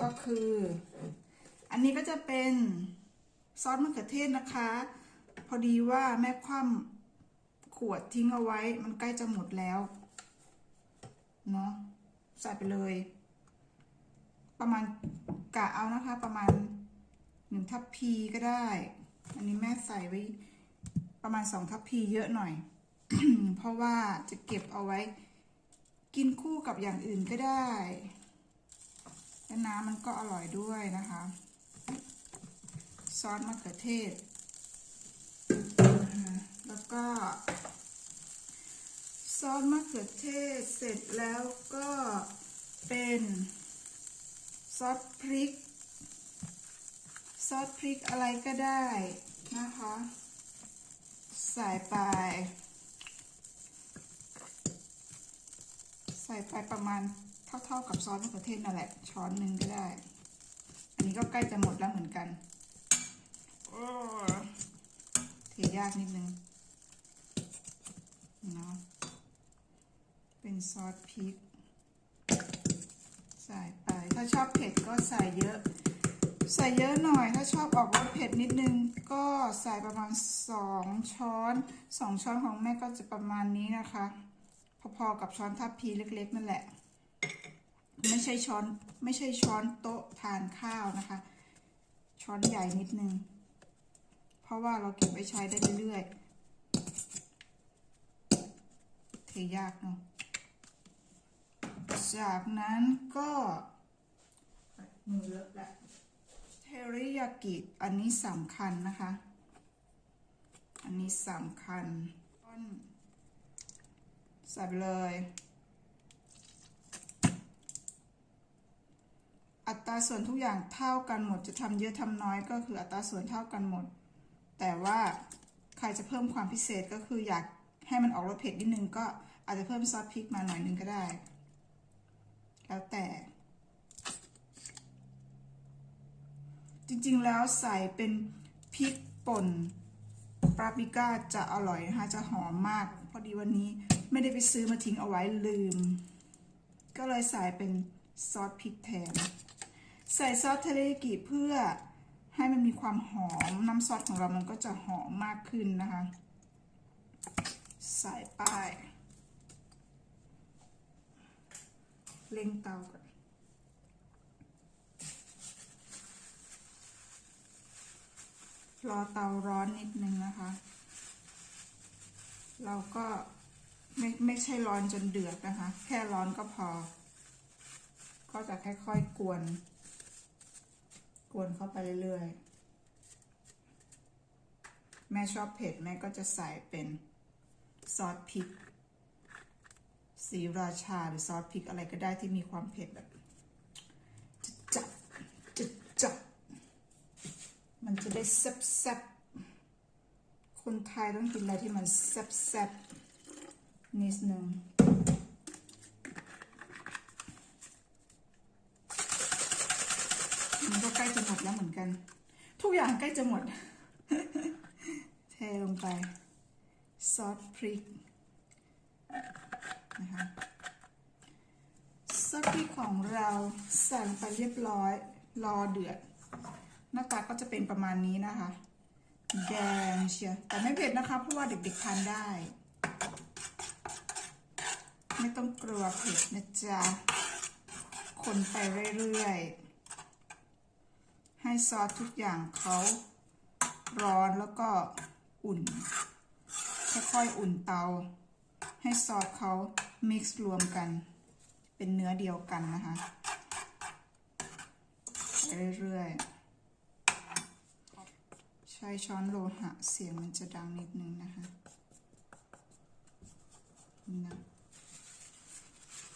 ก็คือ อันนี้ก็จะเป็นซอสมะเขือเทศนะคะ พอดีว่าแม่คว่ำขวดทิ้งเอาไว้ มันใกล้จะหมดแล้วเนาะใส่ไปเลย ประมาณกะเอานะคะ ประมาณหนึ่งทัพพีก็ได้ อันนี้แม่ใส่ไว้ประมาณสองทัพพีเยอะหน่อย เพราะว่าจะเก็บเอาไว้ กินคู่กับอย่างอื่นก็ได้ และน้ำมันก็อร่อยด้วยนะคะ ซอสมะเขือเทศ แล้วก็ ซอสมะเขือเทศเสร็จแล้วก็เป็นซอสพริก ซอสพริกอะไรก็ได้นะคะ ใส่ไป ใส่ไปประมาณ เท่าๆกับซอสมะเขือเทศนั่นแหละ ช้อนหนึ่งก็ได้ อันนี้ก็ใกล้จะหมดแล้วเหมือนกันโอ้เทยากนิดนึงเนาะเป็นซอสพริก ใส่ไป ถ้าชอบเผ็ดก็ใส่เยอะ ใส่เยอะหน่อย ถ้าชอบออกรสเผ็ดนิดนึง ก็ใส่ประมาณสองช้อนสองช้อนของแม่ก็จะประมาณนี้นะคะ พอๆกับช้อนทัพพีเล็กๆนั่นแหละ ไม่ใช่ช้อน ไม่ใช่ช้อนโต๊ะทานข้าวนะคะ ช้อนใหญ่นิดนึง เพราะว่าเราเก็บไว้ใช้ได้เรื่อยๆเทยากเนาะจากนั้นก็มือเลอะแหละเทริยากิอันนี้สำคัญนะคะ อันนี้สำคัญต้นใส่ไปเลย อัตราส่วนทุกอย่างเท่ากันหมด จะทำเยอะทำน้อยก็คืออัตราส่วนเท่ากันหมด แต่ว่าใครจะเพิ่มความพิเศษก็คืออยากให้มันออกรสเผ็ดนิดนึงก็อาจจะเพิ่มซอสพริกมาหน่อยนึงก็ได้ แล้วแต่ จริงๆแล้วใส่เป็นพริกป่นปาปริก้าจะอร่อยนะคะจะหอมมาก พอดีวันนี้ไม่ได้ไปซื้อมาทิ้งเอาไว้ลืม ก็เลยใส่เป็นซอสพริกแทน ใส่ซอสเทเรยากิเพื่อให้มันมีความหอมน้ำซอสของเรามันก็จะหอมมากขึ้นนะคะ ใส่ไปเร่งเตาก่อนรอเตาร้อนนิดนึงนะคะ เราก็ไม่ไม่ใช่ร้อนจนเดือดนะคะ แค่ร้อนก็พอ ก็จะค่อยๆกวน กวนเข้าไปเรื่อยๆ แม่ชอบเผ็ดแม่ก็จะใส่เป็นซอสพริก สีราชาหรือซอสพริกอะไรก็ได้ที่มีความเผ็ดแบบจัดจัดจัดมันจะได้แซ่บๆ คนไทยต้องกินอะไรที่มันแซ่บๆนิดนึง มันก็ใกล้จะหมดแล้วเหมือนกัน ทุกอย่างใกล้จะหมด เทลงไป ซอสพริกนะคะซอสพริกของเราใส่ลงไปเรียบร้อย รอเดือด หน้าตาก็จะเป็นประมาณนี้นะคะ แดงเชียวแต่ไม่เผ็ดนะคะ เพราะว่าเด็กๆทานได้ ไม่ต้องกลัวเผ็ดนะจ๊ะ คนไปเรื่อยๆ ให้ซอสทุกอย่างเขาร้อนแล้วก็อุ่น ค่อยๆอุ่นเตา ให้ซอสเขา mix รวมกัน เป็นเนื้อเดียวกันนะคะไปเรื่อยๆ ใช้ช้อนโลหะเสียงมันจะดังนิดนึงนะคะนะ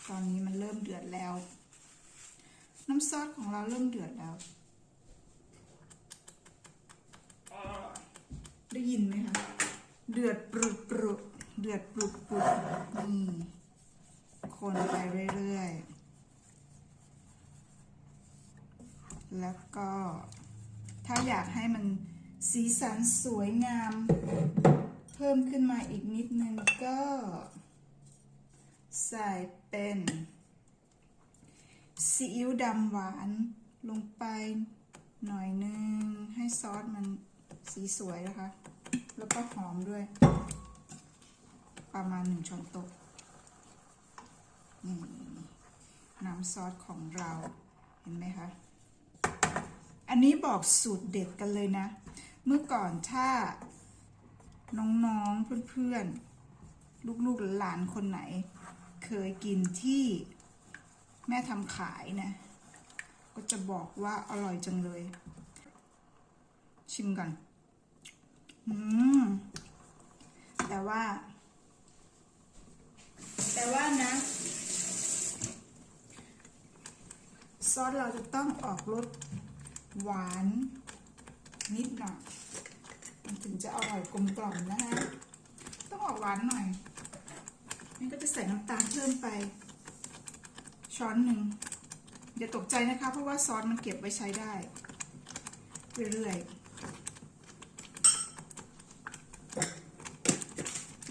ตอนนี้มันเริ่มเดือดแล้ว น้ำซอสของเราเริ่มเดือดแล้ว ได้ยินไหมคะ เดือดปรุดปรุดเดือดปรุดปรุดนี่คนไปเรื่อยๆ แล้วก็ถ้าอยากให้มันสีสันสวยงาม เพิ่มขึ้นมาอีกนิดนึงก็ ใส่เป็นซีอิ๊วดำหวานลงไปหน่อยนึง ให้ซอสมันสีสวยนะคะ แล้วก็หอมด้วย ประมาณหนึ่งช้อนโต๊ะนี่น้ำซอสของเราเห็นไหมคะ อันนี้บอกสูตรเด็ดกันเลยนะ เมื่อก่อนถ้าน้องๆเพื่อนๆ ลูกๆหลานคนไหน เคยกินที่แม่ทำขายนะ ก็จะบอกว่าอร่อยจังเลย ชิมกัน อืม แต่ว่า แต่ว่านะ ซอสเราจะต้องออกรสหวานนิดหน่อยมันถึงจะอร่อยกลมกล่อมนะฮะต้องออกหวานหน่อยนี่ก็จะใส่น้ำตาลเพิ่มไป ช้อนหนึ่งอย่าตกใจนะคะ เพราะว่าซอสมันเก็บไว้ใช้ได้ เรื่อยๆ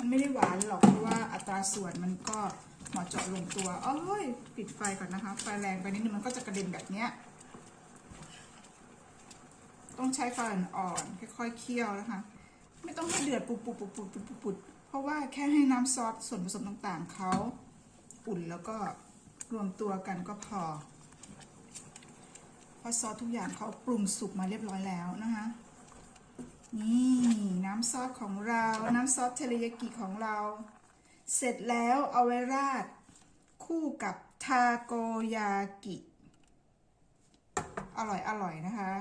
มันไม่ได้หวานหรอกเพราะว่าอัตราส่วนมันก็เหมาะเจาะลงตัวโอ้ยปิดไฟก่อนนะคะ ไฟแรงไปนิดนึงมันก็จะกระเด็นแบบเนี้ย ต้องใช้ไฟอ่อนๆค่อยๆเคี่ยวนะคะ ไม่ต้องให้เดือดปุดปุดปุดปุดปุดปุดเพราะว่าแค่ให้น้ำซอสส่วนผสมต่างๆเขาอุ่นแล้วก็รวมตัวกันก็พอเพราะซอสทุกอย่างเขาปรุงสุกมาเรียบร้อยแล้วนะคะ นี่น้ำซอสของเรา น้ำซอสเทริยากิของเรา เสร็จแล้วเอาไว้ราด คู่กับทาโกยากิ อร่อยอร่อยนะคะ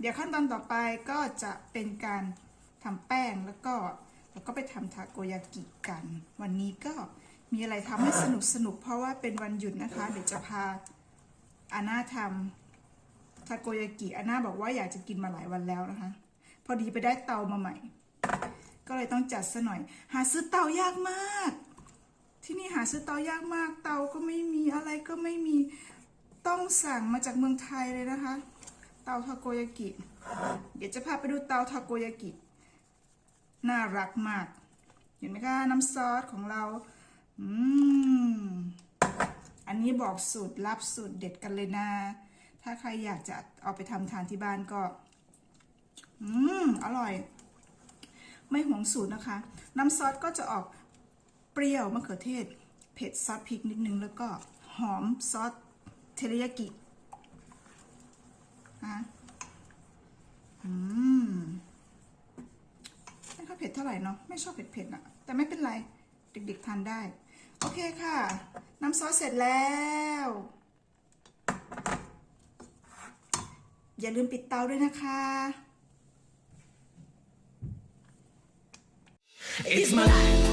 เดี๋ยวขั้นตอนต่อไปก็จะเป็นการทำแป้งแล้วก็แล้วก็ไปทำทาโกยากิกัน วันนี้ก็มีอะไรทำให้สนุกสนุกเพราะว่าเป็นวันหยุดนะคะ เดี๋ยวจะพาอาน่าทำทาโกยากิอาน่าบอกว่าอยากจะกินมาหลายวันแล้วนะคะ พอดีไปได้เตามาใหม่ ก็เลยต้องจัดซะหน่อย หาซื้อเตายากมาก ที่นี่หาซื้อเตายากมาก เตาก็ไม่มีอะไรก็ไม่มีต้องสั่งมาจากเมืองไทยเลยนะคะ เตาทาโกยากิ เดี๋ยวจะพาไปดูเตาทาโกยากิ น่ารักมาก เห็นไหมคะน้ำซอสของเราอืมอันนี้บอกสูตรลับสูตรเด็ดกันเลยนะ ถ้าใครอยากจะเอาไปทำทานที่บ้านก็ อืม อร่อย ไม่หวงสูตรนะคะ น้ำซอสก็จะออกเปรี้ยวมะเขือเทศ เผ็ดซอสพริกนิดนึง แล้วก็หอมซอสเทริยากินะอืมไม่ค่อยเผ็ดเท่าไหร่เนาะ ไม่ชอบเผ็ดๆอะแต่ไม่เป็นไร เด็กๆทานได้ โอเคค่ะ น้ำซอสเสร็จแล้ว อย่าลืมปิดเตาด้วยนะคะ It's my life.